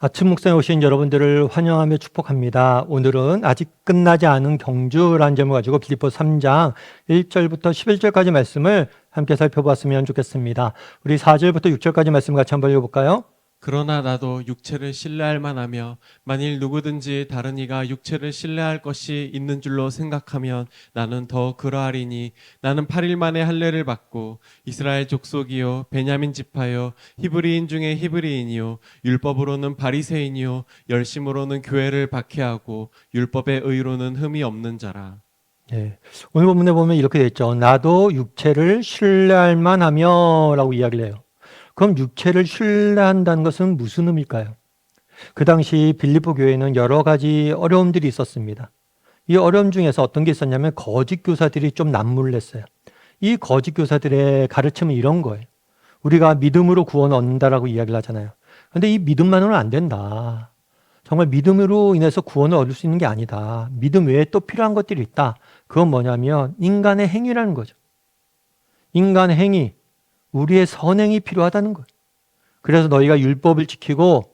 아침 묵상에 오신 여러분들을 환영하며 축복합니다. 오늘은 아직 끝나지 않은 경주라는 제목 가지고 빌립보 3장 1절부터 11절까지 말씀을 함께 살펴보았으면 좋겠습니다. 우리 4절부터 6절까지 말씀 같이 한번 읽어볼까요? 그러나 나도 육체를 신뢰할 만하며 만일 누구든지 다른 이가 육체를 신뢰할 것이 있는 줄로 생각하면 나는 더 그러하리니 나는 8일 만에 할례를 받고 이스라엘 족속이요 베냐민 지파요 히브리인 중에 히브리인이요 율법으로는 바리새인이요 열심으로는 교회를 박해하고 율법의 의로는 흠이 없는 자라 예. 오늘 본문에 보면 이렇게 되어 있죠. 나도 육체를 신뢰할 만하며 라고 이야기를 해요. 그럼 육체를 신뢰한다는 것은 무슨 의미일까요? 그 당시 빌립보 교회는 여러 가지 어려움들이 있었습니다. 이 어려움 중에서 어떤 게 있었냐면 거짓 교사들이 좀 난무를 했어요. 이 거짓 교사들의 가르침은 이런 거예요. 우리가 믿음으로 구원 얻는다라고 이야기를 하잖아요. 근데 이 믿음만으로는 안 된다. 정말 믿음으로 인해서 구원을 얻을 수 있는 게 아니다. 믿음 외에 또 필요한 것들이 있다. 그건 뭐냐면 인간의 행위라는 거죠. 인간의 행위, 우리의 선행이 필요하다는 거예요. 그래서 너희가 율법을 지키고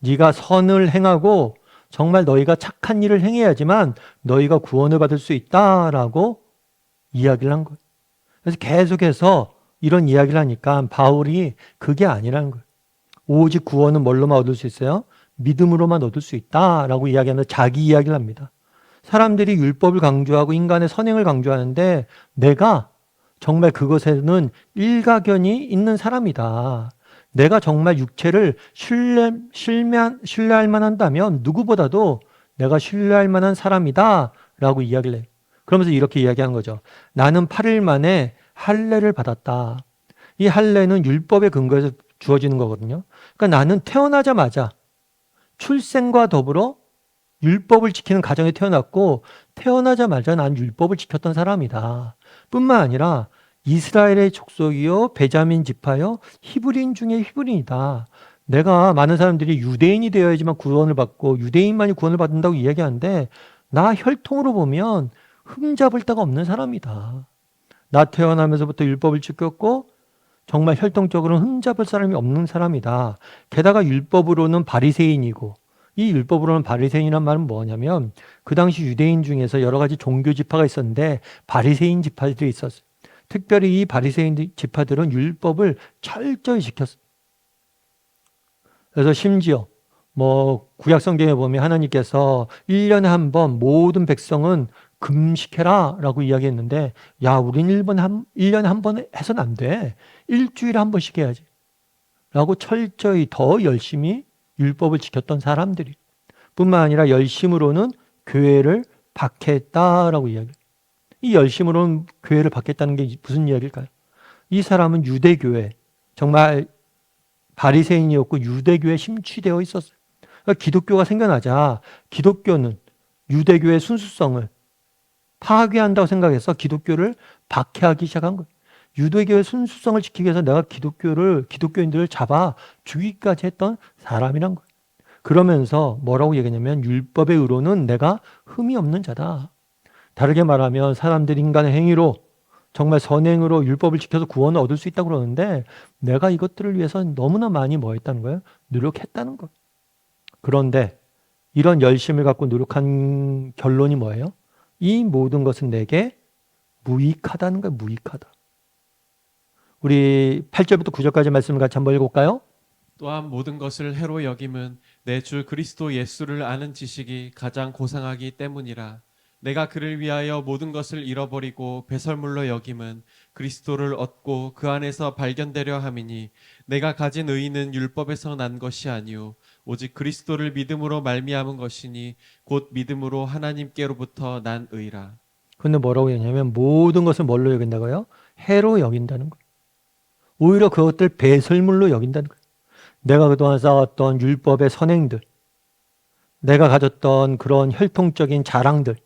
네가 선을 행하고 정말 너희가 착한 일을 행해야지만 너희가 구원을 받을 수 있다라고 이야기를 한 거예요. 그래서 계속해서 이런 이야기를 하니까 바울이 그게 아니라는 거예요. 오직 구원은 뭘로만 얻을 수 있어요? 믿음으로만 얻을 수 있다라고 이야기하면서 자기 이야기를 합니다. 사람들이 율법을 강조하고 인간의 선행을 강조하는데 내가 정말 그것에는 일가견이 있는 사람이다. 내가 정말 육체를 신뢰, 신뢰, 신뢰할 만한다면 누구보다도 내가 신뢰할 만한 사람이다. 라고 이야기를 해요. 그러면서 이렇게 이야기하는 거죠. 나는 8일 만에 할례를 받았다. 이 할례는 율법의 근거에서 주어지는 거거든요. 그러니까 나는 태어나자마자 출생과 더불어 율법을 지키는 가정에 태어났고 태어나자마자 난 율법을 지켰던 사람이다. 뿐만 아니라 이스라엘의 족속이요 베자민 지파요 히브리인 중에 히브리인이다. 내가 많은 사람들이 유대인이 되어야지만 구원을 받고 유대인만이 구원을 받는다고 이야기하는데 나 혈통으로 보면 흠잡을 데가 없는 사람이다. 나 태어나면서부터 율법을 지켰고 정말 혈통적으로는 흠잡을 사람이 없는 사람이다. 게다가 율법으로는 바리새인이고 이 율법으로는 바리새인이란 말은 뭐냐면 그 당시 유대인 중에서 여러 가지 종교 지파가 있었는데 바리새인 지파들이 있었어요. 특별히 이 바리새인 지파들은 율법을 철저히 지켰어요. 그래서 심지어 뭐 구약 성경에 보면 하나님께서 1년에 한 번 모든 백성은 금식해라라고 이야기했는데 야, 우린 1번 한 1년에 한 번 해서는 안 돼. 일주일에 한 번씩 해야지. 라고 철저히 더 열심히 율법을 지켰던 사람들이 뿐만 아니라 열심으로는 교회를 박해했다라고 이야기. 이 열심으로는 교회를 박했다는 게 무슨 이야기일까요? 이 사람은 유대교회 정말 바리새인이었고 유대교에 심취되어 있었어요. 그러니까 기독교가 생겨나자 기독교는 유대교의 순수성을 파괴한다고 생각해서 기독교를 박해하기 시작한 거예요. 유대교의 순수성을 지키기 위해서 내가 기독교를 기독교인들을 잡아 죽이기까지 했던 사람이란 거예요. 그러면서 뭐라고 얘기했냐면 율법의 의로는 내가 흠이 없는 자다. 다르게 말하면 사람들 인간의 행위로 정말 선행으로 율법을 지켜서 구원을 얻을 수 있다고 그러는데 내가 이것들을 위해서 너무나 많이 뭐 했다는 거예요? 노력했다는 거예요. 그런데 이런 열심을 갖고 노력한 결론이 뭐예요? 이 모든 것은 내게 무익하다는 거예요. 무익하다. 우리 8절부터 9절까지 말씀을 같이 한번 읽어볼까요? 또한 모든 것을 해로 여김은 내 주 그리스도 예수를 아는 지식이 가장 고상하기 때문이라 내가 그를 위하여 모든 것을 잃어버리고 배설물로 여김은 그리스도를 얻고 그 안에서 발견되려 함이니 내가 가진 의는 율법에서 난 것이 아니요 오직 그리스도를 믿음으로 말미암은 것이니 곧 믿음으로 하나님께로부터 난 의라 근데 뭐라고 했냐면 모든 것을 뭘로 여긴다고요? 해로 여긴다는 거예요. 오히려 그것들 배설물로 여긴다는 거예요. 내가 그동안 쌓았던 율법의 선행들, 내가 가졌던 그런 혈통적인 자랑들,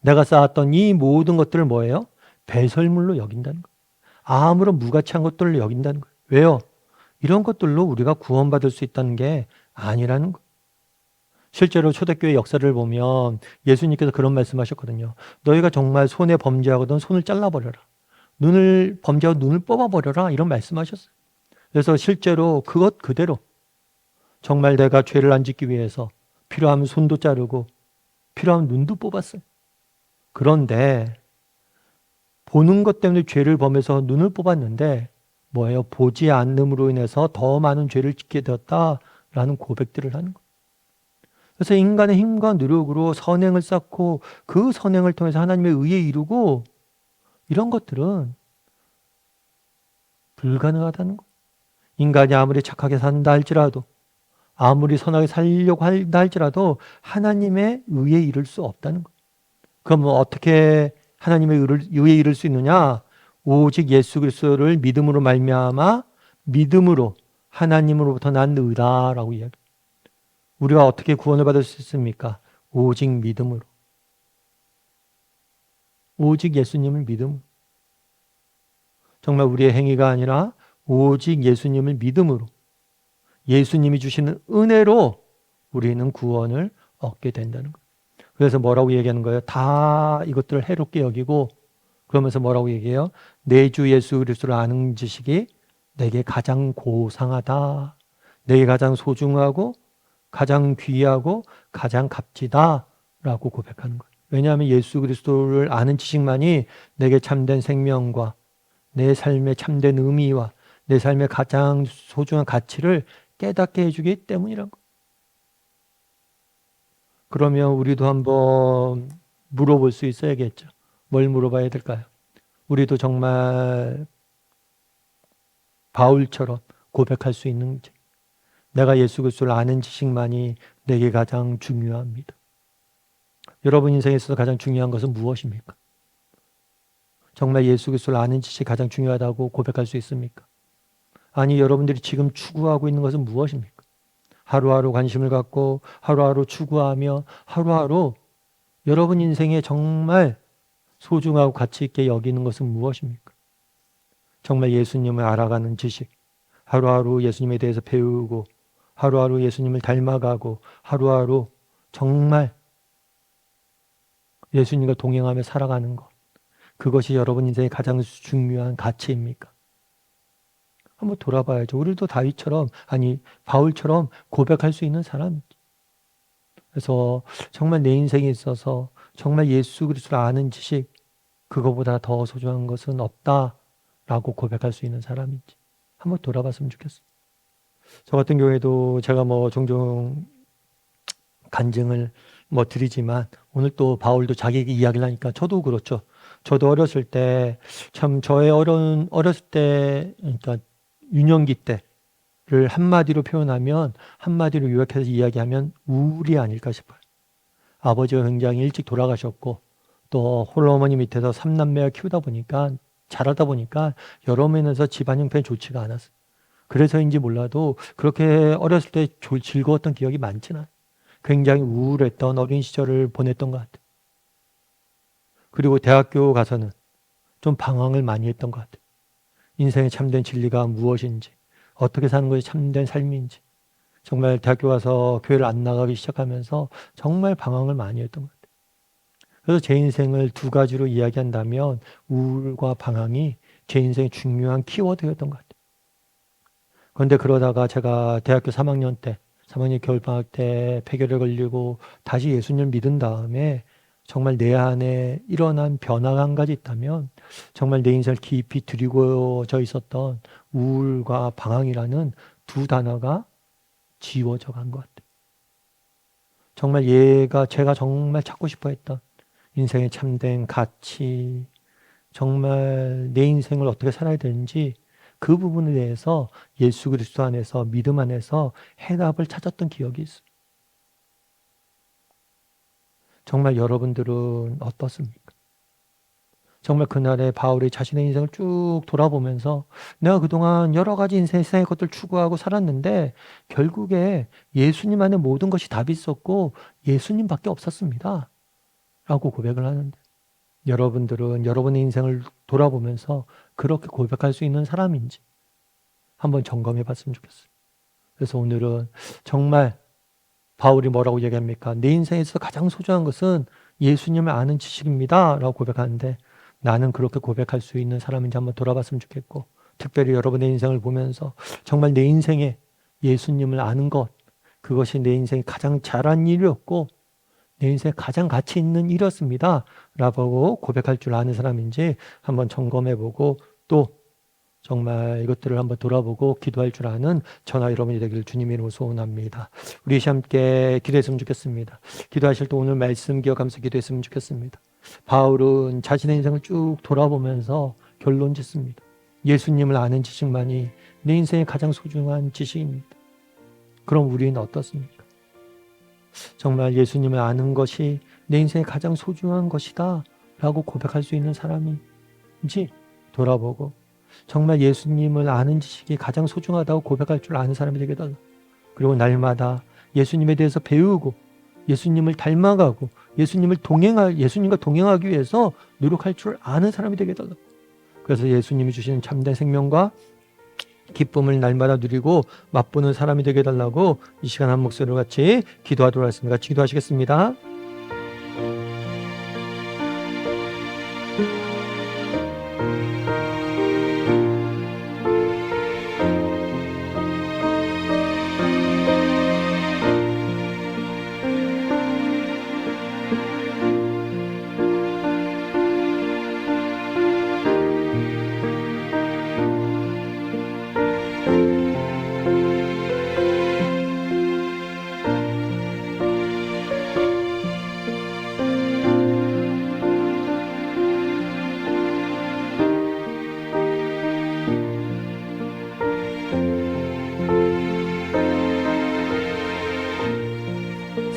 내가 쌓았던 이 모든 것들을 뭐예요? 배설물로 여긴다는 거예요. 아무런 무가치한 것들을 여긴다는 거예요. 왜요? 이런 것들로 우리가 구원받을 수 있다는 게 아니라는 거예요. 실제로 초대교회 역사를 보면 예수님께서 그런 말씀하셨거든요. 너희가 정말 손에 범죄하거든 손을 잘라버려라. 눈을 범죄하고 눈을 뽑아버려라. 이런 말씀하셨어요. 그래서 실제로 그것 그대로 정말 내가 죄를 안 짓기 위해서 필요하면 손도 자르고 필요하면 눈도 뽑았어요. 그런데 보는 것 때문에 죄를 범해서 눈을 뽑았는데 뭐예요? 보지 않음으로 인해서 더 많은 죄를 짓게 되었다라는 고백들을 하는 거예요. 그래서 인간의 힘과 노력으로 선행을 쌓고 그 선행을 통해서 하나님의 의에 이루고 이런 것들은 불가능하다는 거예요. 인간이 아무리 착하게 산다 할지라도 아무리 선하게 살려고 한다 할지라도 하나님의 의에 이를 수 없다는 거예요. 그럼 어떻게 하나님의 의에 이를 수 있느냐? 오직 예수 그리스도를 믿음으로 말미암아 믿음으로 하나님으로부터 난 의다라고 이야기. 우리가 어떻게 구원을 받을 수 있습니까? 오직 믿음으로. 오직 예수님을 믿음. 정말 우리의 행위가 아니라 오직 예수님을 믿음으로 예수님이 주시는 은혜로 우리는 구원을 얻게 된다는 거예요. 그래서 뭐라고 얘기하는 거예요? 다 이것들을 해롭게 여기고 그러면서 뭐라고 얘기해요? 내 주 예수 그리스도를 아는 지식이 내게 가장 고상하다. 내게 가장 소중하고 가장 귀하고 가장 값지다라고 고백하는 거예요. 왜냐하면 예수 그리스도를 아는 지식만이 내게 참된 생명과 내 삶의 참된 의미와 내 삶의 가장 소중한 가치를 깨닫게 해주기 때문이란 거. 그러면 우리도 한번 물어볼 수 있어야겠죠. 뭘 물어봐야 될까요? 우리도 정말 바울처럼 고백할 수 있는지. 내가 예수 그리스도를 아는 지식만이 내게 가장 중요합니다. 여러분 인생에 있어서 가장 중요한 것은 무엇입니까? 정말 예수 그리스도를 아는 지식이 가장 중요하다고 고백할 수 있습니까? 아니 여러분들이 지금 추구하고 있는 것은 무엇입니까? 하루하루 관심을 갖고 하루하루 추구하며 하루하루 여러분 인생에 정말 소중하고 가치 있게 여기는 것은 무엇입니까? 정말 예수님을 알아가는 지식, 하루하루 예수님에 대해서 배우고 하루하루 예수님을 닮아가고 하루하루 정말 예수님과 동행하며 살아가는 것. 그것이 여러분 인생의 가장 중요한 가치입니까? 한번 돌아봐야죠. 우리도 다윗처럼 아니 바울처럼 고백할 수 있는 사람. 그래서 정말 내 인생에 있어서 정말 예수 그리스도를 아는 지식 그거보다 더 소중한 것은 없다라고 고백할 수 있는 사람인지 한번 돌아봤으면 좋겠어. 저 같은 경우에도 제가 뭐 종종 간증을 뭐 드리지만 오늘 또 바울도 자기 이야기를 하니까 저도 그렇죠. 저도 어렸을 때 참 저의 어려운 어렸을 때 그러니까 유년기 때를 한마디로 표현하면 한마디로 요약해서 이야기하면 우울이 아닐까 싶어요. 아버지가 굉장히 일찍 돌아가셨고 또 홀로 어머니 밑에서 삼남매가 키우다 보니까 자라다 보니까 여러 면에서 집안 형편이 좋지가 않았어요. 그래서인지 몰라도 그렇게 어렸을 때 즐거웠던 기억이 많지는 않아요. 굉장히 우울했던 어린 시절을 보냈던 것 같아요. 그리고 대학교 가서는 좀 방황을 많이 했던 것 같아요. 인생의 참된 진리가 무엇인지, 어떻게 사는 것이 참된 삶인지, 정말 대학교 가서 교회를 안 나가기 시작하면서 정말 방황을 많이 했던 것 같아요. 그래서 제 인생을 두 가지로 이야기한다면 우울과 방황이 제 인생의 중요한 키워드였던 것 같아요. 그런데 그러다가 제가 대학교 3학년 때, 3학년 겨울방학 때 폐결에 걸리고 다시 예수님을 믿은 다음에 정말 내 안에 일어난 변화가 한 가지 있다면 정말 내 인생을 깊이 들이고져 있었던 우울과 방황이라는 두 단어가 지워져 간 것 같아요. 정말 얘가 제가 정말 찾고 싶어 했던 인생의 참된 가치, 정말 내 인생을 어떻게 살아야 되는지 그 부분에 대해서 예수 그리스도 안에서 믿음 안에서 해답을 찾았던 기억이 있어요. 정말 여러분들은 어떻습니까? 정말 그날의 바울이 자신의 인생을 쭉 돌아보면서 내가 그동안 여러 가지 인생, 세상의 것들 추구하고 살았는데 결국에 예수님 안에 모든 것이 답이 있었고 예수님밖에 없었습니다. 라고 고백을 하는데 여러분들은 여러분의 인생을 돌아보면서 그렇게 고백할 수 있는 사람인지 한번 점검해 봤으면 좋겠어요. 그래서 오늘은 정말 바울이 뭐라고 얘기합니까? 내 인생에서 가장 소중한 것은 예수님을 아는 지식입니다. 라고 고백하는데 나는 그렇게 고백할 수 있는 사람인지 한번 돌아봤으면 좋겠고 특별히 여러분의 인생을 보면서 정말 내 인생에 예수님을 아는 것 그것이 내 인생에 가장 잘한 일이었고 내 인생에 가장 가치 있는 일이었습니다. 라고 고백할 줄 아는 사람인지 한번 점검해 보고 또 정말 이것들을 한번 돌아보고 기도할 줄 아는 저나 여러분이 되기를 주님 이름으로 소원합니다. 우리 함께 기도했으면 좋겠습니다. 기도하실 때 오늘 말씀 기억하면서 기도했으면 좋겠습니다. 바울은 자신의 인생을 쭉 돌아보면서 결론 짓습니다. 예수님을 아는 지식만이 내 인생의 가장 소중한 지식입니다. 그럼 우리는 어떻습니까? 정말 예수님을 아는 것이 내 인생의 가장 소중한 것이다 라고 고백할 수 있는 사람인지 돌아보고 정말 예수님을 아는 지식이 가장 소중하다고 고백할 줄 아는 사람이 되게 달라. 그리고 날마다 예수님에 대해서 배우고 예수님을 닮아가고 예수님을 동행할 예수님과 동행하기 위해서 노력할 줄 아는 사람이 되게 달라. 그래서 예수님이 주시는 참된 생명과 기쁨을 날마다 누리고 맛보는 사람이 되게 달라고 이 시간 한 목소리로 같이 기도하도록 하겠습니다. 기도하시겠습니다.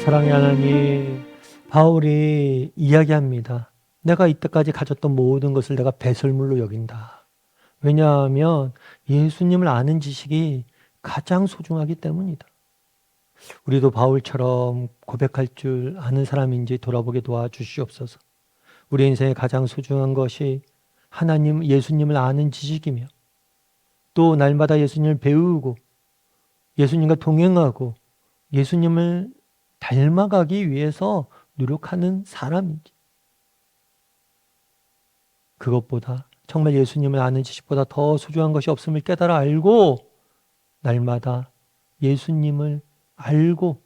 사랑의 하나님, 바울이 이야기합니다. 내가 이때까지 가졌던 모든 것을 내가 배설물로 여긴다. 왜냐하면 예수님을 아는 지식이 가장 소중하기 때문이다. 우리도 바울처럼 고백할 줄 아는 사람인지 돌아보게 도와주시옵소서. 우리 인생에 가장 소중한 것이 하나님, 예수님을 아는 지식이며 또 날마다 예수님을 배우고 예수님과 동행하고 예수님을 닮아가기 위해서 노력하는 사람인지 그것보다 정말 예수님을 아는 지식보다 더 소중한 것이 없음을 깨달아 알고 날마다 예수님을 알고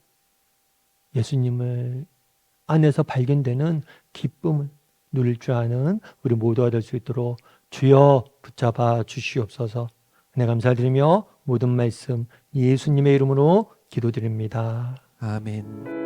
예수님을 안에서 발견되는 기쁨을 누릴 줄 아는 우리 모두가 될 수 있도록 주여 붙잡아 주시옵소서. 네 감사드리며 모든 말씀 예수님의 이름으로 기도드립니다. 아멘.